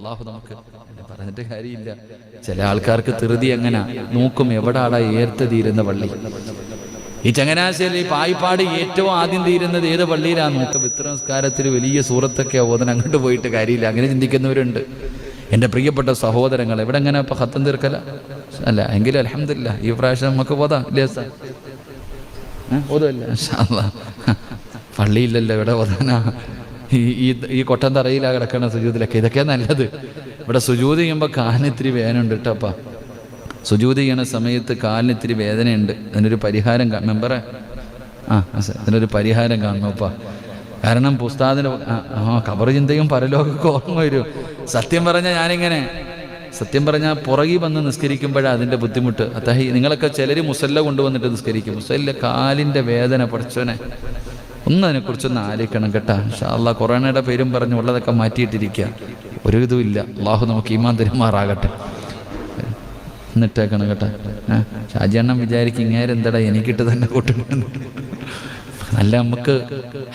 അള്ളാഹു നമുക്ക് പറഞ്ഞിട്ട് കാര്യമില്ല. ചില ആൾക്കാർക്ക് ധൃതി എങ്ങനെ? നോക്കും എവിടാടാ ഏർത്ത് തീരുന്ന പള്ളി? ഈ ചങ്ങനാശ്ശേരി പായിപ്പാട് ഏറ്റവും ആദ്യം തീരുന്നത് ഏത് പള്ളിയിലാണ്? നോക്ക വിത്ര നമസ്കാരത്തിൽ വലിയ സൂറത്തൊക്കെ ഓതൻ അങ്ങോട്ട് പോയിട്ട് കാര്യമില്ല. അങ്ങനെ ചിന്തിക്കുന്നവരുണ്ട്. എന്റെ പ്രിയപ്പെട്ട സഹോദരങ്ങൾ എവിടെ എങ്ങനെ ഇപ്പൊ ഹത്തം തീർക്കല? അല്ല എങ്കിലും അലഹമില്ല ഈ പ്രാവശ്യം നമുക്ക് പോതാ ഇല്ലേ സാർ. പള്ളിയില്ലല്ലോ ഇവിടെ ഓതാനാ ഈ ഈ കൊട്ടൻ തറയിലാ കിടക്കണ സുജൂതിലൊക്കെ. ഇതൊക്കെ നല്ലത്. ഇവിടെ സുജൂത് ചെയ്യുമ്പോൾ കാലിന് ഇത്തിരി വേദനയുണ്ട് കേട്ടപ്പാ സുജൂത് ചെയ്യണ സമയത്ത് കാലിന് ഇത്തിരി വേദനയുണ്ട്. അതിനൊരു പരിഹാരം മെമ്പറെ? ആ അതിനൊരു പരിഹാരം കാണണപ്പാ കാരണം പുസ്താദിന് ആ കബർ ചിന്തയും പരലോകമൊക്കെ ഓർമ്മ വരും. സത്യം പറഞ്ഞാൽ ഞാനിങ്ങനെ. സത്യം പറഞ്ഞാൽ പുറകിൽ വന്ന് നിസ്കരിക്കുമ്പോഴാണ് അതിന്റെ ബുദ്ധിമുട്ട്. അത്തഹി നിങ്ങളൊക്കെ ചിലർ മുസല്ല കൊണ്ടുവന്നിട്ട് നിസ്കരിക്കും. മുസല്ല കാലിന്റെ വേദന പഠിച്ചോനെ ഒന്ന് അതിനെക്കുറിച്ചൊന്ന് ആലോചിക്കണം കേട്ടാ. ഷാല്ല കൊറോണയുടെ പേരും പറഞ്ഞ് ഉള്ളതൊക്കെ മാറ്റിയിട്ടിരിക്കുക. ഒരു ഇതുമില്ല അള്ളാഹു നമുക്ക് ഈമാൻ തരുമാറാകട്ടെ. എന്നിട്ടേക്കണം കേട്ടാ. ഷാജിയണ്ണം വിചാരിക്കും ഇങ്ങേരെന്തടാ എനിക്കിട്ട് തന്നെ കൂട്ടുന്നു അല്ല നമുക്ക്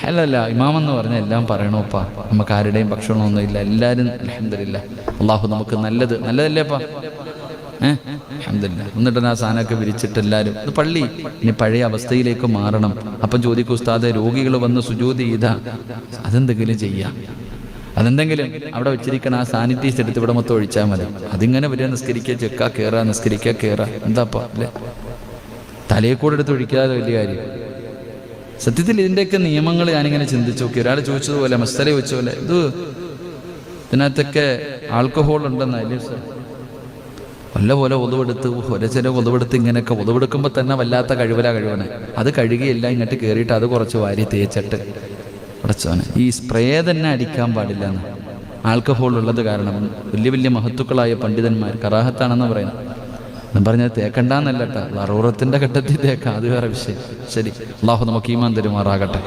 അല്ലല്ല ഇമാമെന്ന് പറഞ്ഞാൽ എല്ലാം പറയണോപ്പാ നമുക്ക് ആരുടെയും ഭക്ഷണമൊന്നും ഇല്ല എല്ലാവരും അള്ളാഹു നമുക്ക് നല്ലത് നല്ലതല്ലേപ്പാ അലഹമില്ല എന്നിട്ട് ആ സാധനമൊക്കെ വിരിച്ചിട്ട് എല്ലാവരും ഇത് പള്ളി ഇനി പഴയ അവസ്ഥയിലേക്ക് മാറണം. അപ്പം ചോദിക്കും ഉസ്താദ് രോഗികൾ വന്ന് സുജോതി ചെയ്താ അതെന്തെങ്കിലും ചെയ്യാം? അതെന്തെങ്കിലും അവിടെ വെച്ചിരിക്കണ ആ സാനിറ്റൈസ് എടുത്ത് ഇവിടെ മൊത്തം ഒഴിച്ചാൽ മതി. അതിങ്ങനെ വരിക നിസ്കരിക്കുക ചെക്ക കയറുക നിസ്കരിക്കുക കയറുക എന്താപ്പാ അല്ലേ? തലയെ കൂടെ എടുത്ത് ഒഴിക്കാതെ വലിയ കാര്യം. സത്യത്തിൽ ഇതിന്റെയൊക്കെ നിയമങ്ങൾ ഞാനിങ്ങനെ ചിന്തിച്ചു നോക്കി. ഒരാൾ ചോദിച്ചതുപോലെ മസ്തല ചോദിച്ചതുപോലെ പോലെ ഇത് ഇതിനകത്തൊക്കെ ആൽക്കഹോൾ ഉണ്ടെന്നല്ലേ സർ? വല്ല പോലെ ഒതുവെടുത്ത് ഒരേ ചില ഒതുവെടുത്ത് ഇങ്ങനെയൊക്കെ ഒതുവെടുക്കുമ്പോൾ തന്നെ വല്ലാത്ത കഴിവല കഴിവനെ. അത് കഴുകിയെല്ലാം ഇങ്ങോട്ട് കയറിയിട്ട് അത് കുറച്ച് വാരി തേച്ചിട്ട്. ഉടച്ചോനെ ഈ സ്പ്രേ തന്നെ അടിക്കാൻ പാടില്ല എന്ന് ആൽക്കഹോൾ ഉള്ളത് കാരണം വലിയ വലിയ മഹത്തുക്കളായ പണ്ഡിതന്മാർ കറാഹത്താണെന്ന് പറയുന്നത് എന്ന് പറഞ്ഞാൽ തേക്കണ്ടെന്നല്ല കേട്ടോ. അറൂറത്തിന്റെ ഘട്ടത്തിൽ തേക്കാം അത് വേറെ വിഷയം. ശരി അള്ളാഹു നമുക്ക് ഈമാൻ തരുമാറാകട്ടെ.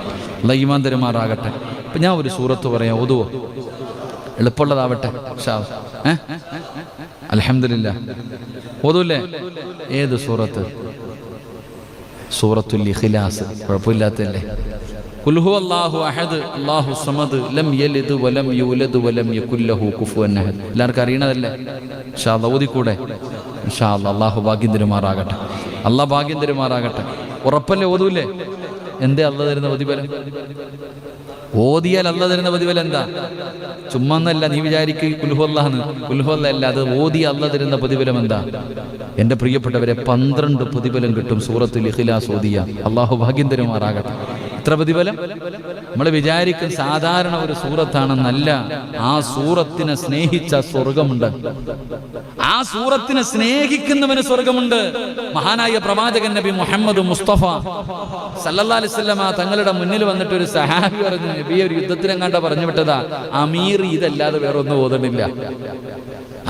അല്ല ഈമാൻ തരുമാറാകട്ടെ. ഇപ്പം ഞാൻ ഒരു സൂറത്ത് പറയാം ഒതുവോ എളുപ്പമുള്ളതാവട്ടെ ഷാ ഏ? അലഹമില്ല ഓതൂല്ലേ? ഏത് സൂറത്ത്? സൂറത്തുൽ ഇഖ്ലാസ്. കുഴപ്പമില്ലാത്തല്ലേ അഹദ് അല്ലാഹു സമദ് ലം യലിദ് വലം യൂലദ് വലം കുഫുവൻ അറിയണതല്ലേ? ഇൻഷാ അല്ലാഹ് ഓതിക്കൂടെ? ഇൻഷാ അല്ലാഹ് അല്ലാഹു ഭാഗ്യം തരുമാറാകട്ടെ അല്ലാഹ് ഭാഗ്യം തരുമാറാകട്ടെ ഉറപ്പല്ലേ ഓതൂല്ലേ? എന്തേ അല്ല തരുന്ന പ്രതിഫലം? ഓതിയാൽ അല്ല തരുന്ന പ്രതിഫലം എന്താ? ചുമ്മാന്നല്ല നീ വിചാരിക്ക് കുൽഹുല്ലാന്ന് കുൽഹുല്ല അല്ല അത് ഓതി അല്ല തരുന്ന പ്രതിഫലം എന്താ? എന്റെ പ്രിയപ്പെട്ടവരെ പന്ത്രണ്ട് പ്രതിഫലം കിട്ടും സൂറത്തിൽ ഇഖ്ലാസ് ഓതിയ അള്ളാഹു ഭാഗ്യം തരുമാറാകട്ടെ. എത്ര പ്രതിഫലം? നമ്മൾ വിചാരിക്കും സാധാരണ ഒരു സൂറത്താണെന്നല്ല ആ സൂറത്തിനെ സ്നേഹിച്ച സ്വർഗമുണ്ട്. ആ സൂറത്തിനെ സ്നേഹിക്കുന്നവന് സ്വർഗമുണ്ട്. മഹാനായ പ്രവാചകൻ നബി മുഹമ്മദ് മുസ്തഫ വസല്ലമ തങ്ങളുടെ മുന്നിൽ വന്നിട്ട് ഒരു സഹാബി പറഞ്ഞു നബി ഒരു യുദ്ധത്തിനെങ്ങാണ്ട പറഞ്ഞു വിട്ടതാ? അമീർ ഇതല്ലാതെ വേറൊന്നും ഓതണില്ല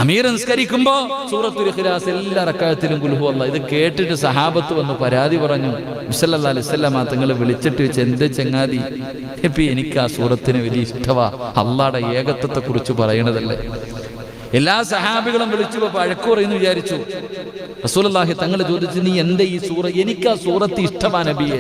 അമീർ നിസ്കരിക്കുമ്പോ സൂറത്തുൽ ഇഖ്ലാസ് എല്ലാ റക്കായത്തിലും കുൽഹു അല്ല ഇത് കേട്ടിട്ട് സഹാബത്ത് വന്ന് പരാതി പറഞ്ഞു മുസല്ലാ അലൈഹി വസല്ലമ തങ്ങൾ വിളിച്ചിട്ട് വെച്ച് എന്റെ ചെങ്ങാതി? എനിക്ക് ആ സൂറത്തിന് വലിയ ഇഷ്ടവാ. അള്ളാടെ ഏകത്വത്തെ കുറിച്ച് പറയണതല്ലേ. എല്ലാ സഹാബികളും വിളിച്ചു പഴക്കൂറയെന്ന് വിചാരിച്ചു. റസൂലുള്ളാഹി തങ്ങളെ ചോദിച്ചു നീ എന്റെ ഈ സൂറ എനിക്ക് ആ സൂറത്ത് ഇഷ്ടമാ നബിയെ?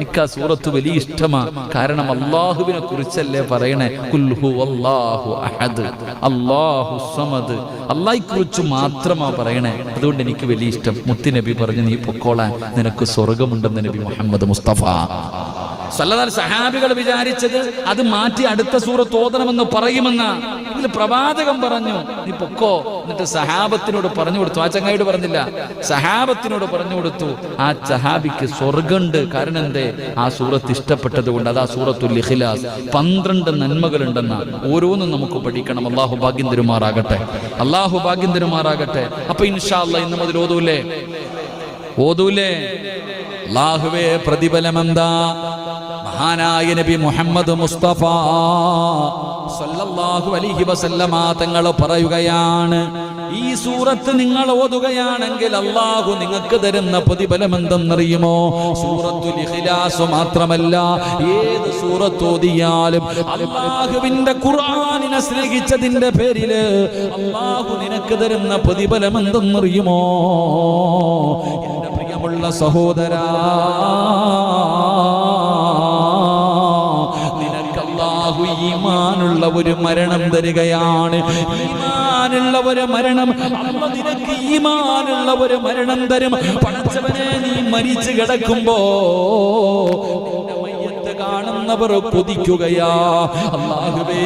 എനിക്ക് ആ സൂറത്ത് വലിയ ഇഷ്ടമാ. കാരണം അള്ളാഹുവിനെ കുറിച്ചല്ലേ പറയണേ? കുൽഹു അള്ളാഹു അഹദ്. അള്ളാഹു സമദ്. അള്ളാഹി മാത്രമാ പറയണേ. അതുകൊണ്ട് എനിക്ക് വലിയ ഇഷ്ടം. മുത്തി നബി പറഞ്ഞു നീ പൊക്കോളാൻ. നിനക്ക് സ്വർഗമുണ്ടെന്ന് നബി മുഹമ്മദ് മുസ്തഫ. സഹാബികൾ വിചാരിച്ചത് അത് മാറ്റി അടുത്ത സൂറത്ത് ഓതണമെന്ന് പറയുമെന്ന. ഇതിൽ പ്രവാചകൻ പറഞ്ഞു. നീ പൊക്കോ. എന്നിട്ട് സഹാബത്തിനോട് പറഞ്ഞു കൊടുത്തു. ആ ചങ്ങായിയോട് പറഞ്ഞില്ല. സഹാബത്തിനോട് പറഞ്ഞു കൊടുത്തു. ആ സഹാബിക്ക് സ്വർഗമുണ്ട് കാരണം എന്തേ? ആ സൂറത്ത് ഇഷ്ടപ്പെട്ടത് കൊണ്ട്. അത് ആ സൂറത്തുൽ ഇഖ്ലാസ്. പന്ത്രണ്ട് നന്മകളുണ്ടെന്ന. ഓരോന്നും നമുക്ക് പഠിക്കണം. അള്ളാഹു ഭാഗ്യം തരുമാറാകട്ടെ. അള്ളാഹു ഭാഗ്യം തരുമാറാകട്ടെ. അപ്പൊ ഇൻഷാ ഇന്ന് മുതൽ ഓതൂലേ? ഓതൂലേ? അള്ളാഹുവേ പ്രതിഫലമെന്താ? മഹാനായ നബി മുഹമ്മദ് മുസ്തഫ സല്ലല്ലാഹു അലൈഹി വസല്ലമ തങ്ങൾ പറയുകയാണ് ഈ സൂറത്ത് നിങ്ങൾ ഓതുകയാണെങ്കിൽ അള്ളാഹു നിങ്ങൾക്ക് തരുന്ന പ്രതിഫലം എന്തെന്നറിയുമോ സൂറത്തുൽ ഇഖ്ലാസ് മാത്രമല്ല ഏത് സൂറത്ത് ഓതിയാലും അള്ളാഹുവിന്റെ ഖുർആനിനെ സ്നേഹിച്ചതിന്റെ പേരിൽ അള്ളാഹു നിനക്ക് തരുന്ന പ്രതിഫലം എന്തെന്നറിയുമോ എന്റെ പ്രിയമുള്ള സഹോദരാ ഈമാനുള്ള ഒരു മരണം തരികയാണ്. ഈമാനുള്ള ഒരു മരണം. നിനക്ക് ഈമാനുള്ള ഒരു മരണം തരും. പടച്ചവനെ നീ മരിച്ചു കിടക്കുമ്പോ കാണുന്നവർ കൊതിക്കുകയാ. അള്ളാഹുവേ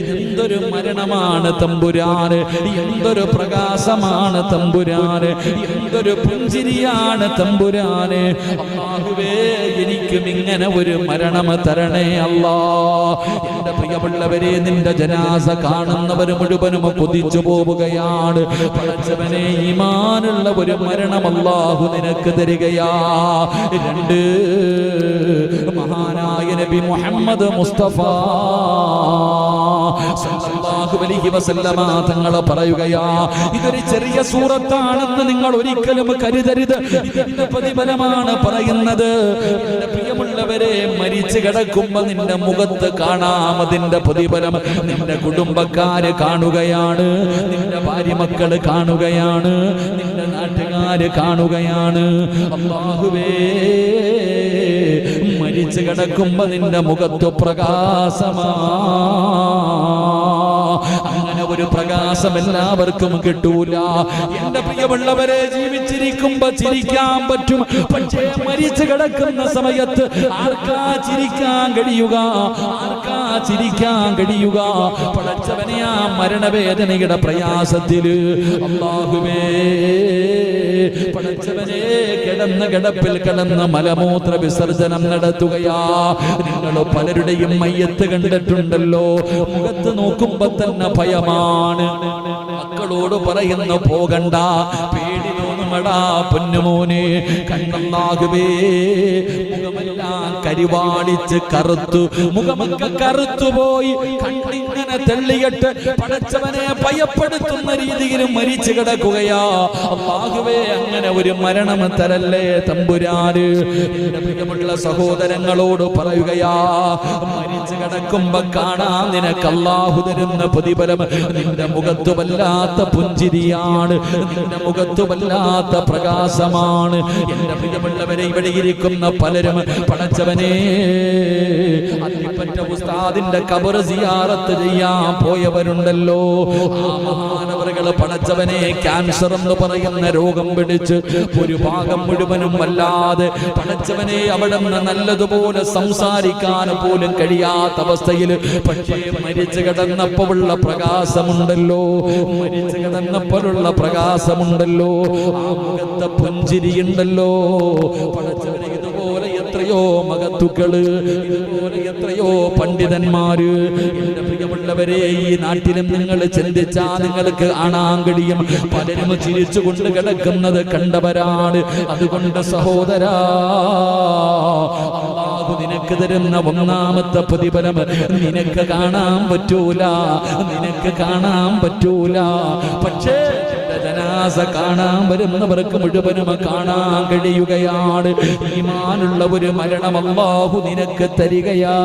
ഇതെന്തൊരു മരണമാണ് തമ്പുരാന്. എന്തൊരു പ്രകാശമാണ് തമ്പുരാന്. എന്തൊരു പുഞ്ചിരിയാണ് തമ്പുരാന്. അള്ളാഹുവേ എനിക്കും ഇങ്ങനെ ഒരു മരണം തരണേ അല്ലാ. എന്റെ പ്രിയമുള്ളവരെ നിന്റെ ജനാസ കാണുന്നവർ മുഴുവനും കൊതിച്ചു പോവുകയാണ്. പഠിച്ചവനെ ഈമാനുള്ള ഒരു മരണം അല്ലാഹു നിനക്ക് തരികയാ. രണ്ട് മഹാനായ നബി മുഹമ്മദ് മുസ്തഫ. സല്ലല്ലാഹു അലൈഹി വസല്ലമ തങ്ങൾ പറയുകയാ ഇതൊരു ചെറിയ സൂറത്താണെന്ന് നിങ്ങൾ ഒരിക്കലും കരുതരുത്. ഇതിന്റെ പ്രതിഫലമാണ് പറയുന്നത്. പ്രിയമുള്ളവരെ മരിച്ചു കിടക്കുമ്പോ നിന്റെ മുഖത്ത് കാണാം അതിന്റെ പ്രതിഫലം. നിന്റെ കുടുംബക്കാര് കാണുകയാണ് നിന്റെ ഭാര്യ മക്കൾ കാണുകയാണ് നിന്റെ നാട്ടുകാര് കാണുകയാണ്. അള്ളാഹുവേ മരിച്ചു കിടക്കുമ്പോ നിന്റെ മുഖത്തു പ്രകാശമാ. അങ്ങനെ ഒരു പ്രകാശം എല്ലാവർക്കും കിട്ടൂല. എന്റെ പ്രിയമുള്ളവരെ ജീവിച്ചിരിക്കുമ്പോ ചിരിക്കാൻ പറ്റും. പക്ഷേ മരിച്ചു കിടക്കുന്ന സമയത്ത് ആർക്കാ ചിരിക്കാൻ കഴിയുക? ആർക്കാ ചിരിക്കാൻ കഴിയുക? പടച്ചവനെ ആ മരണവേദനയുടെ പ്രയാസത്തിൽ. അള്ളാഹുവേ പടച്ചവനെ കിടന്ന കിടപ്പിൽ കിടന്ന് മലമൂത്ര വിസർജനം നടത്തുകയാ. നിങ്ങൾ പലരുടെയും മയ്യത്ത് കണ്ടിട്ടുണ്ടല്ലോ. മുഖത്ത് നോക്കുമ്പോ തന്നെ ഭയമാണ്. മക്കളോട് പറയുന്നു പോകണ്ട പേടി തോന്നുമടാ പൊന്നുമോനെ. കണ്ണന്നാകുവേ. കരിവാളിച്ച് കറുത്തു. മുഖമൊക്കെ കറുത്തുപോയി കണ്ണിങ്ങനെ തെള്ളിയിട്ട് പടച്ചവനെ ഭയപ്പെടുത്തുന്ന രീതിയിൽ മരിച്ചു കിടക്കുകയാ. അള്ളാഹുവേ അങ്ങനെ ഒരു മരണം തരല്ലേ തമ്പുരാന്? എന്റെ പ്രിയമുള്ള സഹോദരങ്ങളോട് പറയുകയാ മരിച്ചു കിടക്കുമ്പോ കാണാൻ നിനക്ക് അള്ളാഹു തരുന്ന പ്രതിഫലം. നിന്റെ മുഖത്ത് വല്ലാത്ത പുഞ്ചിരിയാണ്. നിന്റെ മുഖത്ത് വല്ലാത്ത പ്രകാശമാണ്. എന്റെ പ്രിയമുള്ളവരെ ഇവിടെ ഇരിക്കുന്ന പലരും പടച്ചവനെ അതിപ്പറ്റ ഉസ്താദിന്റെ കബർ സിയാറത്ത് ചെയ്യാൻ പോയവരുണ്ടല്ലോ. മഹാനവറുകൾ പടച്ചവനെ ക്യാൻസർ എന്ന് പറയുന്ന രോഗം പിടിച്ച് ഒരു ഭാഗം മുഴുവനും വല്ലാതെ പടച്ചവനെ അവിടെ നിന്ന് നല്ലതുപോലെ സംസാരിക്കാൻ പോലും കഴിയാത്ത അവസ്ഥയിൽ പക്ഷേ മരിച്ചു കിടന്നപ്പോഴുള്ള പ്രകാശമുണ്ടല്ലോ. മരിച്ചു കിടന്നപ്പോഴുള്ള പ്രകാശമുണ്ടല്ലോ. ആ മുഖത്തെ പുഞ്ചിരിയുണ്ടല്ലോ. പടച്ചവനെ ഇതുപോലെ എത്രയോ മകത്തുക്കൾ ഇതുപോലെ എത്രയോ പണ്ഡിതന്മാര്. എന്റെ പ്രിയമുള്ളവരെ ഈ നാട്ടിലും നിങ്ങൾ ചിന്തിച്ചാ നിങ്ങൾക്ക് കാണാൻ കഴിയും പലരും ചിരിച്ചുകൊണ്ട് കിടക്കുന്നത് കണ്ടവരാണ്. അതുകൊണ്ട് സഹോദര നിനക്ക് തരുന്ന ഒന്നാമത്തെ പ്രതിഫലം നിനക്ക് കാണാൻ പറ്റൂല. നിനക്ക് കാണാൻ പറ്റൂല. പക്ഷേ നിന്റെ കാണാൻ വരുന്നവർക്ക് മുഴുവനും കാണാൻ കഴിയുകയാണ്. ഈമാനുള്ള ഒരു മരണം അള്ളാഹു നിനക്ക് തരികയാ.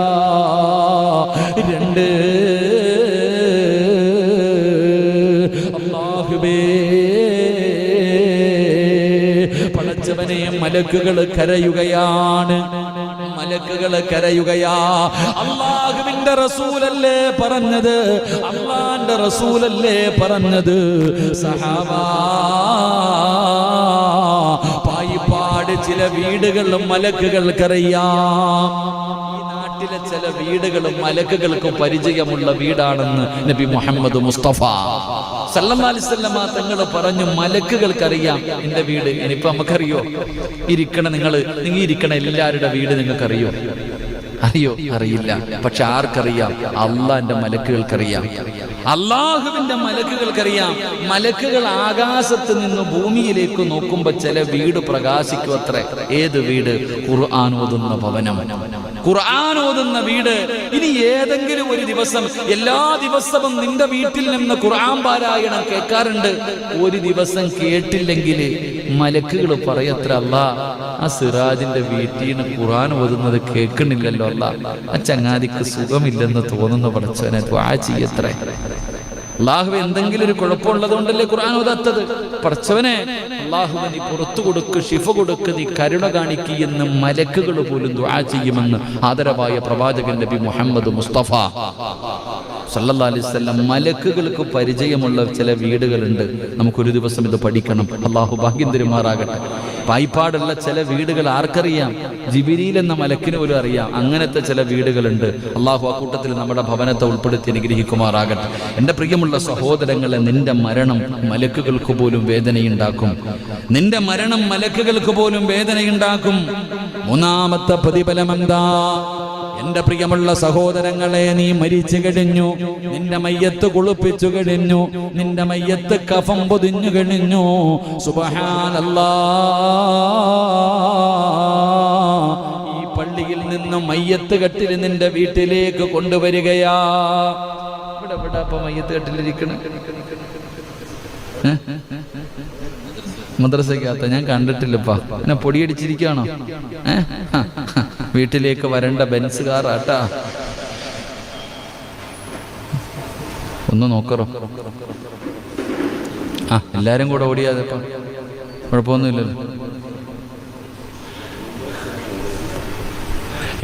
രണ്ട്. അള്ളാഹുബേ പടച്ചവനെ മലക്കുകൾ കരയുകയാണ്. മലക്കുകൾ കരയുകയാ. അള്ളാഹുവിന്റെ റസൂലല്ലേ പറഞ്ഞത്? അള്ളാന്റെ റസൂലല്ലേ പറഞ്ഞത്? സഹാബാ ചില വീടുകളിലും മലക്കുകൾ ഈ നാട്ടിലെ ചില വീടുകളും മലക്കുകൾക്കും പരിചയമുള്ള വീടാണെന്ന് നബി മുഹമ്മദ് മുസ്തഫ. സല്ലല്ലാലിസല്ലമ തങ്ങൾ പറഞ്ഞു മലക്കുകൾക്കറിയാം എന്റെ വീട്. ഇനിയിപ്പോ നമുക്കറിയോ? ഇരിക്കണ നിങ്ങൾ നിങ്ങൾ ഇരിക്കണ എല്ലാവരുടെ വീട് നിങ്ങൾക്കറിയോ? അറിയോ? അറിയില്ല. പക്ഷെ ആർക്കറിയാം? അള്ളാന്റെ മലക്കുകൾക്കറിയാം. അള്ളാഹുവിന്റെ മലക്കുകൾക്കറിയാം. മലക്കുകൾ ആകാശത്ത് നിന്ന് ഭൂമിയിലേക്ക് നോക്കുമ്പോ ചില വീട് പ്രകാശിക്കും അത്ര ഏത് വീട്? ഖുർആൻ ഓതുന്ന ഭവനം. ഖുർആൻ ഓതുന്ന വീട്. ഇനി ഏതെങ്കിലും ഒരു ദിവസം എല്ലാ ദിവസവും നിന്റെ വീട്ടിൽ നിന്ന് ഖുർആൻ പാരായണം കേൾക്കാറുണ്ട്. ഒരു ദിവസം കേട്ടില്ലെങ്കിൽ മലക്കുകൾ പറയത്ര അല്ല ആ സിറാജിന്റെ വീട്ടിൽ നിന്ന് ഖുർആൻ ഓതുന്നത് കേൾക്കുന്നില്ലല്ലോ അല്ല. ആ ചങ്ങാതിക്ക് സുഖമില്ലെന്ന് തോന്നുന്ന പഠിച്ചവനെ ദ്വാ ചെയ്യത്രേ. അള്ളാഹു എന്തെങ്കിലും ഒരു കുഴപ്പമുള്ളത് കൊണ്ടല്ലേ ഖുർആൻ ഓതാത്തത് പഠിച്ചവനെ അള്ളാഹു നീ പുറത്തു കൊടുക്ക് ഷിഫ കൊടുക്ക് നീ കരുണ കാണിക്ക് എന്ന് മലക്കുകൾ പോലും ദുആ ചെയ്യുമെന്ന് ആദരവായ പ്രവാചകൻ നബി മുഹമ്മദ് മുസ്തഫ. വസല്ലം മലക്കുകൾക്ക് പരിചയമുള്ള ചില വീടുകളുണ്ട്. നമുക്കൊരു ദിവസം ഇത് പഠിക്കണം. അള്ളാഹു ഭാഗ്യം തരുമാറാകട്ടെ. പായ്പാടുള്ള ചില വീടുകൾ ആർക്കറിയാം? ജിബിരിയിൽ എന്ന മലക്കിന് പോലും അറിയാം. അങ്ങനത്തെ ചില വീടുകളുണ്ട്. അള്ളാഹു ആ കൂട്ടത്തിൽ നമ്മുടെ ഭവനത്തെ ഉൾപ്പെടുത്തി അനുഗ്രഹിക്കുമാറാകട്ടെ. എന്റെ പ്രിയമുള്ള സഹോദരങ്ങളെ നിന്റെ മരണം മലക്കുകൾക്ക് പോലും വേദനയുണ്ടാക്കും. നിന്റെ മരണം മലക്കുകൾക്ക് പോലും വേദനയുണ്ടാക്കും. മൂന്നാമത്തെ പ്രതിഫലം എന്താ? എന്റെ പ്രിയമുള്ള സഹോദരങ്ങളെ നീ മരിച്ചു കഴിഞ്ഞു. നിന്റെ മയ്യത്ത് കുളിപ്പിച്ചു കഴിഞ്ഞു. നിന്റെ മയ്യത്ത് കഫം പൊതിഞ്ഞു കഴിഞ്ഞു. സുബഹാനല്ലാ. ഈ പള്ളിയിൽ നിന്ന് മയ്യത്ത് കെട്ടിൽ നിന്റെ വീട്ടിലേക്ക് കൊണ്ടുവരികയാ. ഇവിടെ ഇവിടെ അപ്പൊ മയ്യത്ത് കെട്ടിലിരിക്കണ. മദ്രസക്കകത്ത് ഞാൻ കണ്ടിട്ടില്ലപ്പാ. എന്നെ പൊടിയടിച്ചിരിക്കുകയാണോ? ഏ? ഹ, ഹ. വീട്ടിലേക്ക് വരേണ്ട ബെൻസുകാർ ആട്ടാ. ഒന്ന് നോക്കറോ? ആ എല്ലാരും കൂടെ ഓടിയാതെ ഇപ്പം കുഴപ്പമൊന്നുമില്ലല്ലോ.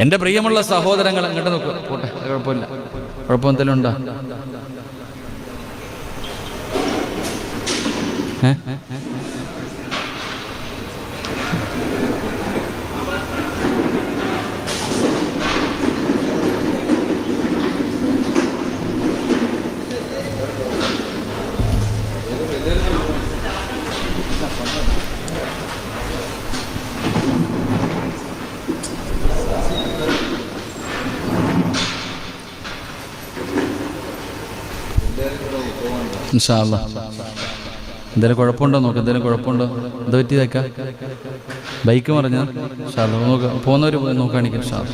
എന്റെ പ്രിയമുള്ള സഹോദരങ്ങൾ അങ്ങോട്ട് നോക്കുക പോട്ടെ കുഴപ്പമില്ല. കുഴപ്പമെന്തെങ്കിലും ഉണ്ടോ? ഏ? ഇൻഷാല്ല എന്തെങ്കിലും കുഴപ്പമുണ്ടോ? നോക്ക് എന്തെങ്കിലും കുഴപ്പമുണ്ടോ? എന്താ പറ്റിയതേക്കാ ബൈക്ക് മറിഞ്ഞ. ഷാല്ല നോക്ക. പോകുന്നവർ പോയി നോക്കുകയാണെങ്കിൽ ഷാല്ല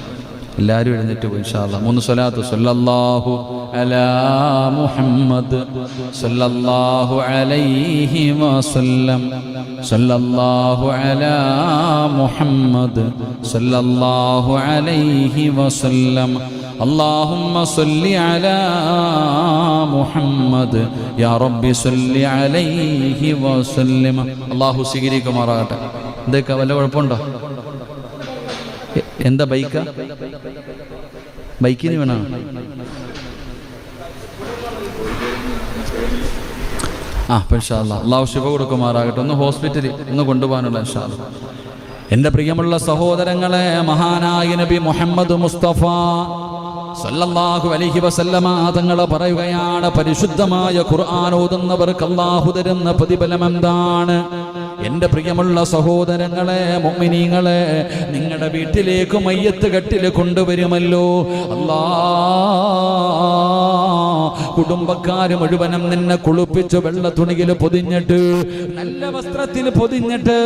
എല്ലാവരും എഴുന്നേറ്റ് പോയി ഷാല്ല മൂന്ന് സ്വലാത്ത്. സൊല്ലാഹു അലാ മുഹമ്മദ് സൊല്ലാഹു അലൈഹി വസല്ലം. സൊല്ലാഹു അലാ മുഹമ്മദ് സൊല്ലാഹു അലൈഹി വസല്ലം. اللهم صل على محمد يا رب صل عليه وسلم അള്ളാഹു സ്വീകരിക്കുമാറാകട്ടെ എന്തൊക്കെ വല്ല കുഴപ്പമുണ്ടോ എ- എന്താ ബൈക്ക ബൈക്കിന് വേണോ ആ ഇൻഷാല്ല അള്ളാഹു ശിവ കൊടുക്കുമാറാകട്ടെ ഒന്ന് ഹോസ്പിറ്റലിൽ ഒന്ന് കൊണ്ടുപോകാനുള്ള ഇൻഷാല്ല എൻ്റെ പ്രിയമുള്ള സഹോദരങ്ങളെ മഹാനായ നബി മുഹമ്മദ് മുസ്തഫ സല്ലല്ലാഹു അലൈഹി വസല്ലമ തങ്ങൾ പറയുകയാണ് പരിശുദ്ധമായ ഖുർആൻ ഓതുന്നവർക്ക് അല്ലാഹു തരുന്ന പ്രതിഫലം എന്താണ്? എന്റെ പ്രിയമുള്ള സഹോദരങ്ങളെ മുഅ്മിനീങ്ങളെ നിങ്ങളുടെ വീട്ടിലേക്ക് മയ്യത്ത് കെട്ടിൽ കൊണ്ടുവരുമല്ലോ. അല്ലാ കുടുംബക്കാര് മുഴുവനും നിന്നെ കുളിപ്പിച്ചു വെള്ള തുണിയിൽ പൊതിഞ്ഞിട്ട് നല്ല വസ്ത്രത്തിൽ പൊതിഞ്ഞിട്ട്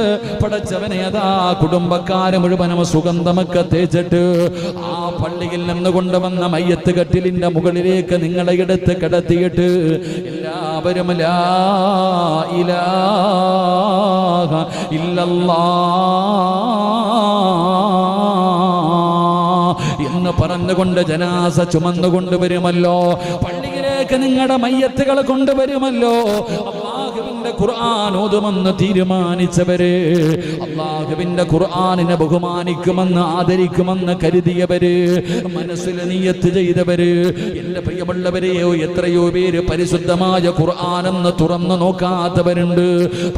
പടച്ചവനെ അതാ കുടുംബക്കാര് മുഴുവനും സുഗന്ധമൊക്കെ തേച്ചിട്ട് ആ പള്ളിയിൽ നിന്ന് കൊണ്ടുവന്ന മയ്യത്ത് കട്ടിലിന്റെ മുകളിലേക്ക് നിങ്ങളെ എടുത്ത് കിടത്തിയിട്ട് എല്ലാവരും ലാ എന്ന് പറഞ്ഞുകൊണ്ട് ജനാസ ചുമന്നുകൊണ്ട് വരുമല്ലോ. പള്ളിയിലേക്ക് നിങ്ങളുടെ മയ്യത്തുകൾ കൊണ്ടുവരുമല്ലോ. ഖുർആൻ ഓതുമെന്ന് തീരുമാനിച്ചവര്. അള്ളാഹുവിന്റെ ഖുർആാനിനെ ബഹുമാനിക്കുമെന്ന് ആദരിക്കുമെന്ന് കരുതിയവര് മനസ്സിൽ നീയത്ത് ചെയ്തവര്. എന്റെ പ്രിയമുള്ളവരെയോ എത്രയോ പേര് പരിശുദ്ധമായ ഖുർആാനെന്ന് തുറന്നു നോക്കാത്തവരുണ്ട്.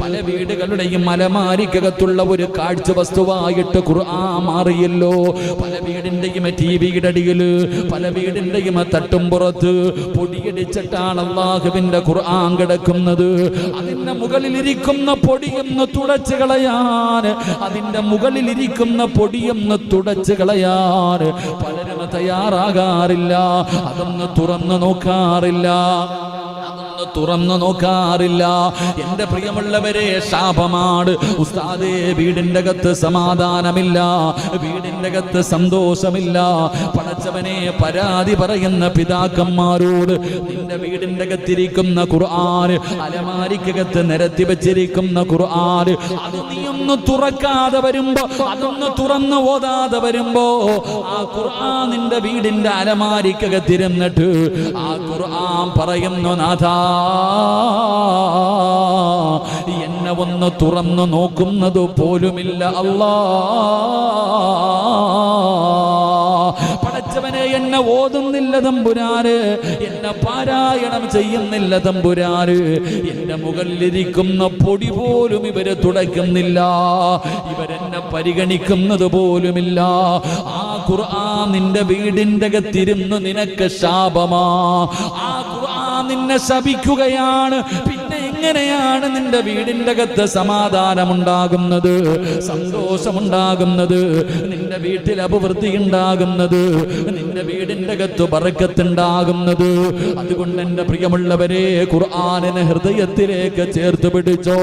പല വീടുകളുടെയും മലമാരിക്കകത്തുള്ള ഒരു കാഴ്ച വസ്തുവായിട്ട് ഖുർആൻ മാറിയല്ലോ. പല വീടിന്റെയും ടി വിയുടെ അടിയിൽ പല വീടിന്റെയും തട്ടും പുറത്ത് പൊടിയടിച്ചിട്ടാണ് അള്ളാഹുവിന്റെ ഖുർആൻ കിടക്കുന്നത്. അതിന്റെ മുകളിലിരിക്കുന്ന പൊടിയൊന്ന് തുടച്ചു കളയാൻ. അതിന്റെ മുകളിലിരിക്കുന്ന പൊടിയൊന്ന് തുടച്ചു കളയാൻ. പലരും തയ്യാറാകാറില്ല അതൊന്ന് തുറന്നു നോക്കാറില്ല. അതൊന്ന് തുറന്നു നോക്കാറില്ല. എന്റെ പ്രിയമുള്ളവരെ ശാപമാണ്. ഉസ്താദേ വീടിന്റെ അകത്ത് സമാധാനമില്ല. വീടിന്റെ അകത്ത് സന്തോഷമില്ല. പടച്ചവനെ പരാതി പറയുന്ന പിതാക്കന്മാരോട് നിന്റെ വീടിന്റെ അകത്തിരിക്കുന്ന ഖുർആൻ അലമാരിക്കകത്ത് നിരത്തി വെച്ചിരിക്കുന്ന ഖുർആൻ അത് ഒന്ന് തുറക്കാതെ വരുമ്പോ അതൊന്ന് തുറന്നു ഓതാതെ വരുമ്പോ ആ ഖുർആൻ നിന്റെ വീടിന്റെ അലമാരിക്കകത്തിരുന്നിട്ട് ആ ഖുർആൻ പറയുന്നു നാഥാ എന്നെ ഒന്ന് തുറന്നു നോക്കുന്നത് പോലുമില്ല അല്ലാ. പടച്ചവനെ എന്നെ ഓതുന്നില്ല തമ്പുരാര് എന്നെ പാരായണം ചെയ്യുന്നില്ല തമ്പുരാര് എന്റെ മുകളിലിരിക്കുന്ന പൊടി പോലും ഇവർ തുടയ്ക്കുന്നില്ല. ഇവരെന്നെ പരിഗണിക്കുന്നത് പോലുമില്ല. ആ ഖുർആൻ നിന്റെ വീടിന്റെ അകത്തിരുന്ന് നിനക്ക് ശാപമാ. ആ നിന്നെ ശപിക്കുകയാണ്. പിന്നെ എങ്ങനെയാണ് നിന്റെ വീടിന്റെ അകത്ത് സമാധാനമുണ്ടാകുന്നത്? സന്തോഷമുണ്ടാകുന്നത്? നിന്റെ വീട്ടിൽ അഭിവൃദ്ധി ഉണ്ടാകുന്നത്? നിന്റെ വീടിന്റെ അകത്ത് പറക്കത്തുണ്ടാകുന്നത് അതുകൊണ്ട് എന്റെ പ്രിയമുള്ളവരെ ഖുർആാനിനെ ഹൃദയത്തിലേക്ക് ചേർത്ത് പിടിച്ചോ.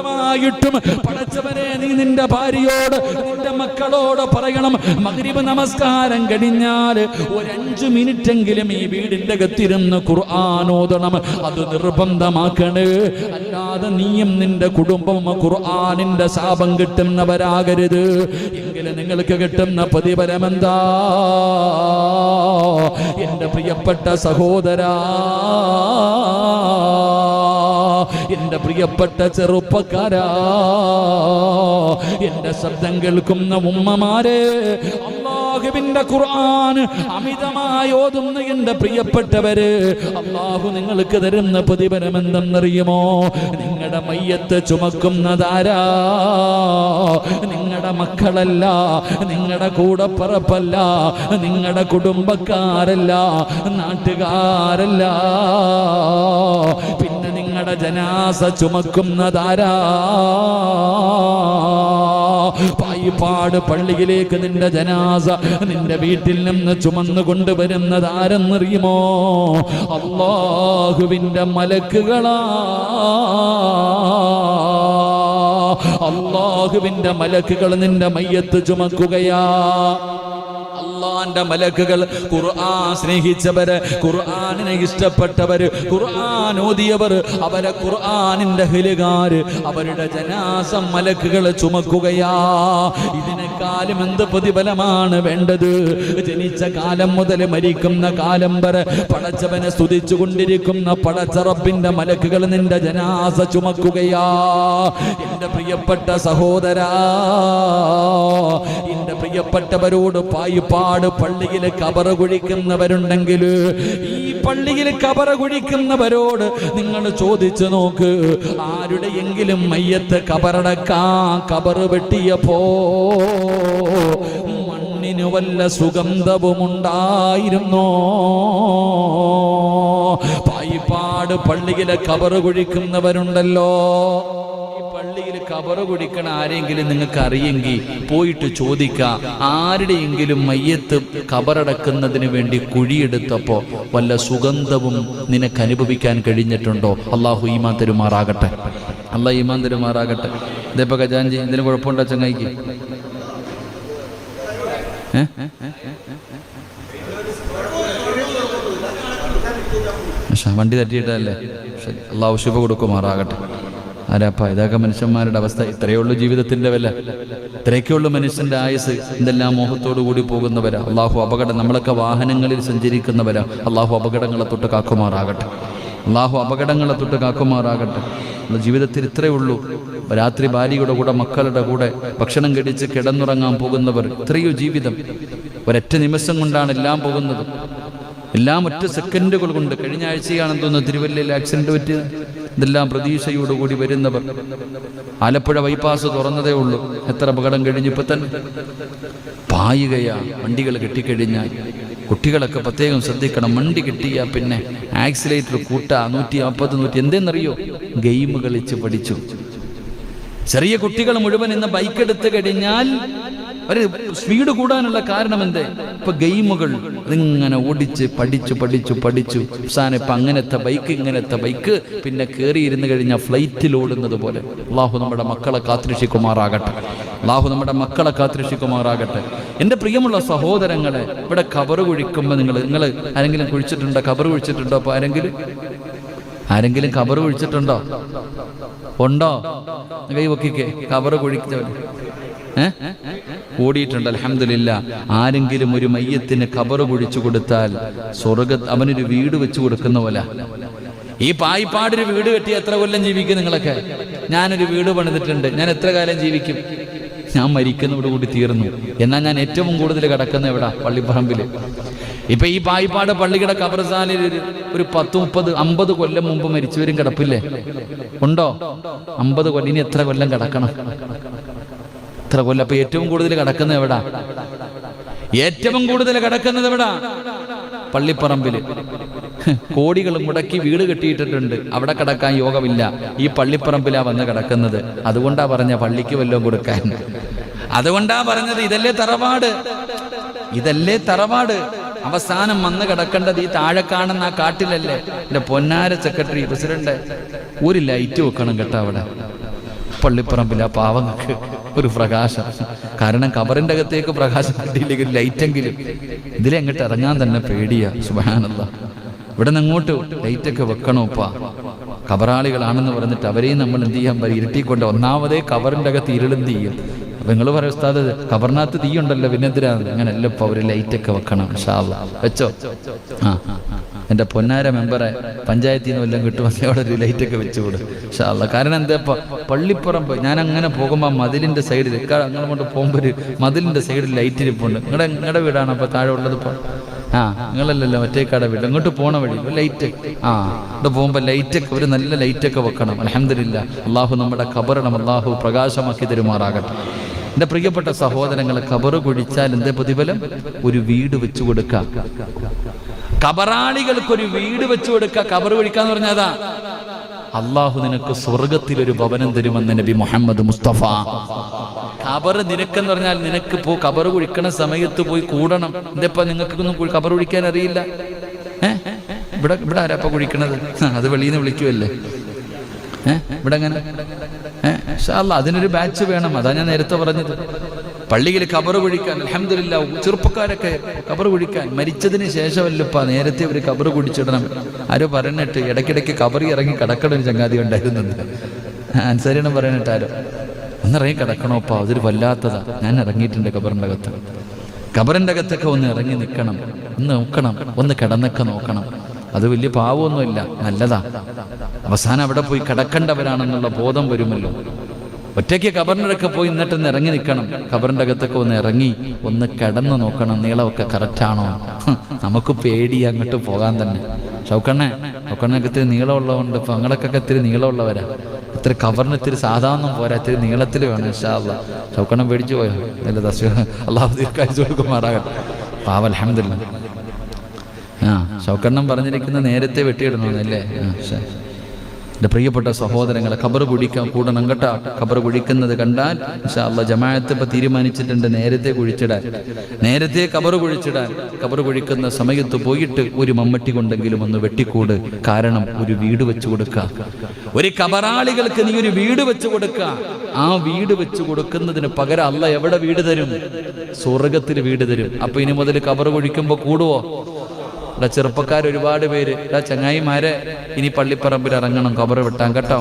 നിർബന്ധമായിട്ടും പടച്ചവനെ നീ നിന്റെ ഭാര്യയോട് നിന്റെ മക്കളോട് പറയണം. മഗ്രിബ് നമസ്കാരം കഴിഞ്ഞാൽ ഒരഞ്ചു മിനിറ്റെങ്കിലും ഈ വീടിന്റെ അകത്തിരുന്ന് ഖുർആാനോദണം അത് നിർബന്ധമാക്കണേ. അല്ലാതെ നീയും നിന്റെ കുടുംബം ഖുർആാനിന്റെ ശാപം കിട്ടുന്നവരാകരുത്. എങ്കിലും നിങ്ങൾക്ക് കിട്ടുന്ന പ്രതിഫലമെന്താ? എന്റെ പ്രിയപ്പെട്ട സഹോദരാ എന്റെ പ്രിയപ്പെട്ട ചെറുപ്പക്കാരാ എന്റെ ശബ്ദം കേൾക്കുന്ന ഉമ്മമാരെ അള്ളാഹുവിന്റെ ഖുർആൻ അമിതമായി ഓതുന്ന എന്റെ പ്രിയപ്പെട്ടവര്. അള്ളാഹു നിങ്ങൾക്ക് തരുന്ന പ്രതിഫലം എന്തെന്നറിയുമോ? നിങ്ങളുടെ മയ്യത്ത് ചുമക്കുന്നതാരാ? നിങ്ങളുടെ മക്കളല്ല നിങ്ങളുടെ കൂടപ്പറപ്പല്ല നിങ്ങളുടെ കുടുംബക്കാരല്ല നാട്ടുകാരല്ല. പിന്നെ നിങ്ങളുടെ ജനാസ ചുമക്കുന്നതാരാ? പായിപ്പാട് പള്ളിയിലേക്ക് നിന്റെ ജനാസ നിന്റെ വീട്ടിൽ നിന്ന് ചുമന്നു കൊണ്ടുവരുന്നതാരെന്നറിയുമോ? അള്ളാഹുവിന്റെ മലക്കുകളാ. അള്ളാഹുവിന്റെ മലക്കുകൾ നിന്റെ മയ്യത്ത് ചുമക്കുകയാ. അള്ളാന്റെ മലക്കുകൾ ഖുർആൻ സ്നേഹിച്ചവര് ഖുർആനിനെ ഇഷ്ടപ്പെട്ടവര് ഖുർആൻ ഓതിയവർ അവരെ ഖുർആനിന്റെ ഹിലുകാര് അവരുടെ ജനാസം മലക്കുകൾ ചുമക്കുകയാ. ഇതിനെക്കാലും എന്ത് പ്രതിഫലമാണ് വേണ്ടത്? ജനിച്ച കാലം മുതൽ മരിക്കുന്ന കാലം വരെ പടച്ചവനെ സ്തുതിച്ചു കൊണ്ടിരിക്കുന്ന പടച്ചറപ്പിന്റെ മലക്കുകൾ നിന്റെ ജനാസ ചുമക്കുകയാ. എന്റെ പ്രിയപ്പെട്ട സഹോദരാ എന്റെ പ്രിയപ്പെട്ടവരോട് പായിപ്പാട് പള്ളിയിൽ കബറ കുഴിക്കുന്നവരുണ്ടെങ്കിൽ ഈ പള്ളിയിൽ കബറ കുഴിക്കുന്നവരോട് നിങ്ങൾ ചോദിച്ചു നോക്ക്. ആരുടെയെങ്കിലും മയ്യത്ത് കബറടക്കാ കബറ് വെട്ടിയപ്പോ മണ്ണിന് വല്ല സുഗന്ധവുമുണ്ടായിരുന്നോ? പായിപ്പാട് പള്ളിയിലെ കബറ് കുഴിക്കുന്നവരുണ്ടല്ലോ. കബറ് കുടിക്കണ ആരെങ്കിലും നിങ്ങൾക്ക് അറിയെങ്കിൽ പോയിട്ട് ചോദിക്ക ആരുടെയെങ്കിലും മയ്യത്ത് കബറടക്കുന്നതിന് വേണ്ടി കുഴിയെടുത്തപ്പോ വല്ല സുഗന്ധവും നിനക്ക് അനുഭവിക്കാൻ കഴിഞ്ഞിട്ടുണ്ടോ? അള്ളാഹു ഈമാൻ തരുമാറാകട്ടെ. അള്ളാഹ് ഈമാൻ തരുമാറാകട്ടെ. ഇതേപ്പോ ഖജാൻജി ഇതിന് കുഴപ്പമുണ്ടോ ചങ്ങായിക്ക്? വണ്ടി തട്ടിയിട്ടല്ലേ ശരി അള്ളാഹു ശുഭ കൊടുക്കുമാറാകട്ടെ. ആരാപ്പ ഇതൊക്കെ മനുഷ്യന്മാരുടെ അവസ്ഥ. ഇത്രയേ ഉള്ളൂ ജീവിതത്തിന്റെ വില. ഇത്രയൊക്കെ ഉള്ളൂ മനുഷ്യന്റെ ആയുസ്. എന്തെല്ലാം മോഹത്തോടു കൂടി പോകുന്നവരാ. അള്ളാഹു അപകടം നമ്മളൊക്കെ വാഹനങ്ങളിൽ സഞ്ചരിക്കുന്നവരാ. അള്ളാഹു അപകടങ്ങളെ തൊട്ട് കാക്കുമാറാകട്ടെ. അള്ളാഹു അപകടങ്ങളെ തൊട്ട് കാക്കുമാറാകട്ടെ. ജീവിതത്തിൽ ഇത്രയേ ഉള്ളൂ. രാത്രി ഭാര്യയുടെ കൂടെ മക്കളുടെ കൂടെ ഭക്ഷണം കടിച്ച് കിടന്നുറങ്ങാൻ പോകുന്നവർ ഇത്രയോ ജീവിതം. ഒരൊറ്റ നിമിഷം കൊണ്ടാണ് എല്ലാം പോകുന്നത്. എല്ലാം ഒറ്റ സെക്കൻഡുകൾ കൊണ്ട്. കഴിഞ്ഞ ആഴ്ചയാണെന്ന് തോന്നുന്നു തിരുവല്ലയിൽ ആക്സിഡന്റ് പറ്റിയത്. ഇതെല്ലാം പ്രതീക്ഷയോടുകൂടി വരുന്നവർ. ആലപ്പുഴ ബൈപ്പാസ് തുറന്നതേ ഉള്ളൂ. എത്ര അപകടം കഴിഞ്ഞിപ്പോ തന്നെ? പായുകയാണ് വണ്ടികൾ കിട്ടിക്കഴിഞ്ഞാൽ. കുട്ടികളൊക്കെ പ്രത്യേകം ശ്രദ്ധിക്കണം. വണ്ടി കിട്ടിയാ പിന്നെ ആക്സിലേറ്റർ കൂട്ട. നൂറ്റി അമ്പത് നൂറ്റി എന്തെന്നറിയോ ഗെയിം കളിച്ച് പഠിച്ചു. ചെറിയ കുട്ടികൾ മുഴുവൻ ഇന്ന് ബൈക്ക് എടുത്തു കഴിഞ്ഞാൽ ഒരു സ്പീഡ് കൂടാനുള്ള കാരണം എന്തേ ഇപ്പൊ ഗെയിമുകൾ ഇങ്ങനെ ഓടിച്ച് പഠിച്ചു പഠിച്ചു പഠിച്ചു. അവസാനം ഇപ്പൊ അങ്ങനത്തെ ബൈക്ക് ഇങ്ങനത്തെ ബൈക്ക് പിന്നെ കയറിയിരുന്ന് കഴിഞ്ഞാൽ ഫ്ലൈറ്റിൽ ഓടുന്നത് പോലെ. അള്ളാഹു നമ്മുടെ മക്കളെ കാത്തിരക്ഷിക്കുമാറാകട്ടെ. അള്ളാഹു നമ്മുടെ മക്കളെ കാത്തിരക്ഷിക്കുമാറാകട്ടെ. എന്റെ പ്രിയമുള്ള സഹോദരങ്ങളെ ഇവിടെ കവറ് കുഴിക്കുമ്പോൾ നിങ്ങൾ നിങ്ങൾ ആരെങ്കിലും കുഴിച്ചിട്ടുണ്ടോ? കവറ് കുഴിച്ചിട്ടുണ്ടോ അപ്പൊ ആരെങ്കിലും? ആരെങ്കിലും കവറ് കുഴിച്ചിട്ടുണ്ടോ ഉണ്ടോ? കൈ പൊക്കിക്കേ. കവറ് കുഴിച്ചവർ ഏ? കൂടിയിട്ടുണ്ട് അലഹമില്ല ആരെങ്കിലും ഒരു മയ്യത്തിന് കബറ് കുഴിച്ചു കൊടുത്താൽ സ്വർഗ അവനൊരു വീട് വെച്ചു കൊടുക്കുന്ന പോലെ. ഈ പായിപ്പാടൊരു വീട് കെട്ടി എത്ര കൊല്ലം ജീവിക്കും നിങ്ങളൊക്കെ? ഞാനൊരു വീട് പണിതിട്ടുണ്ട് ഞാൻ എത്ര കാലം ജീവിക്കും? ഞാൻ മരിക്കുന്നതോട് കൂടി തീർന്നു. എന്നാൽ ഞാൻ ഏറ്റവും കൂടുതൽ കിടക്കുന്ന എവിടെ? പള്ളിപ്പറമ്പിൽ ഇപ്പൊ ഈ പായിപ്പാട് പള്ളിയുടെ കബർസാലിൽ ഒരു പത്ത് മുപ്പത് അമ്പത് കൊല്ലം മുമ്പ് മരിച്ചവരും കിടപ്പില്ലേ? ഉണ്ടോ? അമ്പത് കൊല്ലം ഇനി എത്ര കൊല്ലം കിടക്കണം? എത്ര കൊല്ലം? അപ്പൊ ഏറ്റവും കൂടുതൽ കിടക്കുന്നത് എവിടാ? ഏറ്റവും കൂടുതൽ കിടക്കുന്നത് എവിടാ? പള്ളിപ്പറമ്പിൽ. കോടികൾ മുടക്കി വീട് കെട്ടിയിട്ടിട്ടുണ്ട്. അവിടെ കിടക്കാൻ യോഗമില്ല. ഈ പള്ളിപ്പറമ്പിലാ വന്ന് കിടക്കുന്നത്. അതുകൊണ്ടാ പറഞ്ഞ പള്ളിക്ക് വല്ലതും കൊടുക്കാൻ. അതുകൊണ്ടാ പറഞ്ഞത് ഇതല്ലേ തറവാട്. ഇതല്ലേ തറവാട്. അവസാനം വന്ന് കിടക്കേണ്ടത് ഈ താഴെ കാണുന്ന ആ കാട്ടിലല്ലേ? എന്റെ പൊന്നാര സെക്രട്ടറി പ്രസിഡന്റ്. ഒരു ലൈറ്റ് വെക്കണം കേട്ടോ അവിടെ. പള്ളിപ്പറമ്പിൽ ആ പാവങ്ങൾക്ക്. ഒരു പ്രകാശം. കാരണം കബറിന്റെ അകത്തേക്ക് പ്രകാശം കിട്ടിയില്ലെങ്കിൽ ലൈറ്റെങ്കിലും ഇതിലെ അങ്ങോട്ട് ഇറങ്ങാൻ തന്നെ പേടിയാ സുബാനല്ല ഇവിടെ നിന്ന് അങ്ങോട്ട് ലൈറ്റൊക്കെ വെക്കണോ ഉപ്പ? കബറാളികളാണെന്ന് പറഞ്ഞിട്ട് അവരെയും നമ്മൾ എന്ത് ചെയ്യാൻ പറയും? ഇരുട്ടിക്കൊണ്ട് ഒന്നാമതേ കബറിന്റെ അകത്ത് ഇരുളെന്ത് ചെയ്യും. അപ്പൊ നിങ്ങൾ പറയും ഉസ്താദ് കബറിനകത്ത് തീയുണ്ടല്ലോ പിന്നെന്തിനാണ് അങ്ങനെയല്ല അവർ അവർ ലൈറ്റൊക്കെ വെക്കണം ഷാവ വെച്ചോ? ആ. എന്റെ പൊന്നാര മെമ്പറെ പഞ്ചായത്തിൽ നിന്ന് വല്ലതും കിട്ടുമെങ്കിൽ അവിടെ ഒരു ലൈറ്റൊക്കെ വെച്ചുകൊടു കൊടു. കാരണം എന്താ പള്ളിപ്പുറം പോയി ഞാൻ അങ്ങനെ പോകുമ്പോൾ മതിലിന്റെ സൈഡിൽ അങ്ങനെ കൊണ്ട് പോകുമ്പോൾ ഒരു മതിലിന്റെ സൈഡിൽ ലൈറ്റ് ഇരിപ്പുണ്ട്. നിങ്ങളുടെ നിങ്ങളുടെ വീടാണ് അപ്പൊ താഴെ ഉള്ളത് ഇപ്പൊ? ആ നിങ്ങളല്ലല്ലോ മറ്റേക്കാടെ വീട്. അങ്ങോട്ട് പോണ വഴി ലൈറ്റ് ആ ഇവിടെ പോകുമ്പോൾ ലൈറ്റൊക്കെ ഒരു നല്ല ലൈറ്റൊക്കെ വെക്കണം. അലഹമില്ല അള്ളാഹു നമ്മുടെ ഖബറണം അള്ളാഹു പ്രകാശമാക്കി തരുമാറാകട്ടെ. എന്റെ പ്രിയപ്പെട്ട സഹോദരങ്ങളെ ഖബറ് കുഴിച്ചാൽ എന്തേ പ്രതിഫലം? ഒരു വീട് വെച്ചു കൊടുക്കാം. കബറാളികൾക്ക് ഒരു വീട് വെച്ചു കൊടുക്കുക കബർ വിളിക്കാന്ന് പറഞ്ഞതാ. അള്ളാഹു നിനക്ക് സ്വർഗത്തിൽ ഒരു ഭവനം തരുമെന്ന് നബി മുഹമ്മദ് മുസ്തഫ. കബർ നിനക്കെന്ന് പറഞ്ഞാൽ നിനക്ക് പോ കബർ കുഴിക്കണ സമയത്ത് പോയി കൂടണം. എന്തെപ്പാ നിങ്ങൾക്കൊന്നും കബർ കുഴിക്കാൻ അറിയില്ല? ഇവിടെ ഇവിടെ ആരാപ്പ കുഴിക്കണത്? അത് വെളിയിൽ നിന്ന് വിളിക്കുമല്ലേ ഏഹ് ഇവിടെ അങ്ങനെ ഏഹ് അതിനൊരു ബാച്ച് വേണം. അതാ ഞാൻ നേരത്തെ പറഞ്ഞത്. പള്ളിയിൽ കബർ കുഴിക്കാൻ അലഹമില്ല ചെറുപ്പക്കാരൊക്കെ കബർ കുഴിക്കാൻ മരിച്ചതിന് ശേഷമല്ലപ്പാ നേരത്തെ ഒരു കബർ കുടിച്ചിടണം. ആരോ പറഞ്ഞിട്ട് ഇടയ്ക്കിടയ്ക്ക് കബറി ഇറങ്ങി കിടക്കണ ഒരു ചങ്ങാതി ഉണ്ടായിരുന്നുണ്ട് അനുസരണം പറയണിട്ട് ആരോ. ഒന്നിറങ്ങി കിടക്കണോപ്പാ അതൊരു വല്ലാത്തതാ. ഞാൻ ഇറങ്ങിയിട്ടുണ്ട് കബറിന്റെ അകത്ത് കബറിന്റെ അകത്തൊക്കെ ഒന്ന് ഇറങ്ങി നിൽക്കണം. ഒന്ന് നോക്കണം. ഒന്ന് കിടന്നൊക്കെ നോക്കണം. അത് വലിയ പാവമൊന്നുമില്ല നല്ലതാ. അവസാനം അവിടെ പോയി കിടക്കേണ്ടവരാണെന്നുള്ള ബോധം വരുമല്ലോ. ഒറ്റയ്ക്ക് കബറിനൊക്കെ പോയി എന്നിട്ടൊന്ന് ഇറങ്ങി നിൽക്കണം. കബറിന്റെ അകത്തൊക്കെ ഒന്ന് ഇറങ്ങി ഒന്ന് കിടന്നു നോക്കണം. നീളമൊക്കെ കറക്റ്റാണോ നമുക്ക് പേടി അങ്ങോട്ട് പോകാൻ തന്നെ. ഷൗക്കണ്ണെ ഷൗക്കണ്ണൊക്കെ ഇത്തിരി നീളമുള്ളതുകൊണ്ട് ഇപ്പം അങ്ങളൊക്കെ ഇത്തിരി നീളമുള്ളവരാ. ഇത്തിരി കവറിന് ഇത്തിരി സാധാരണ പോരാ. ഇത്തിരി നീളത്തിൽ വേണം ഇഷാള്ള ഷൗക്കണ്ണം പേടിച്ചു പോയോ? നല്ല തസ്വ അള്ളാഹു കൊടുക്കുമാറാകട്ടെ. പാവ അലഹമില്ല ആ ഷൗക്കണ്ണം പറഞ്ഞിരിക്കുന്ന നേരത്തെ വെട്ടിയിടണമെന്നല്ലേ ആ ശരി. എന്റെ പ്രിയപ്പെട്ട സഹോദരങ്ങളെ ഖബർ കുഴിക്കാൻ കൂടണം കേട്ടാ ഖബർ കുഴിക്കുന്നത് കണ്ടാൽ അല്ല ജമാഅത്ത് ഇപ്പം തീരുമാനിച്ചിട്ടുണ്ട് നേരത്തെ കുഴിച്ചിടാൻ. നേരത്തെ ഖബർ കുഴിച്ചിടാൻ. ഖബർ കുഴിക്കുന്ന സമയത്ത് പോയിട്ട് ഒരു മമ്മട്ടി കൊണ്ടെങ്കിലും ഒന്ന് വെട്ടിക്കൂട്. കാരണം ഒരു വീട് വെച്ചു കൊടുക്കുക. ഒരു കബറാളികൾക്ക് നീ ഒരു വീട് വെച്ചു കൊടുക്കുക. ആ വീട് വെച്ചു കൊടുക്കുന്നതിന് പകരം അല്ല എവിടെ വീട് തരും? സ്വർഗത്തിൽ വീട് തരും. അപ്പൊ ഇനി മുതൽ ഖബർ കുഴിക്കുമ്പോൾ കൂടുവോ? ഇവിടെ ചെറുപ്പക്കാർ ഒരുപാട് പേര്. ഇവിടെ ചങ്ങായിമാരെ ഇനി പള്ളിപ്പറമ്പിൽ ഇറങ്ങണം കബറ് വെട്ടാൻ കേട്ടോ.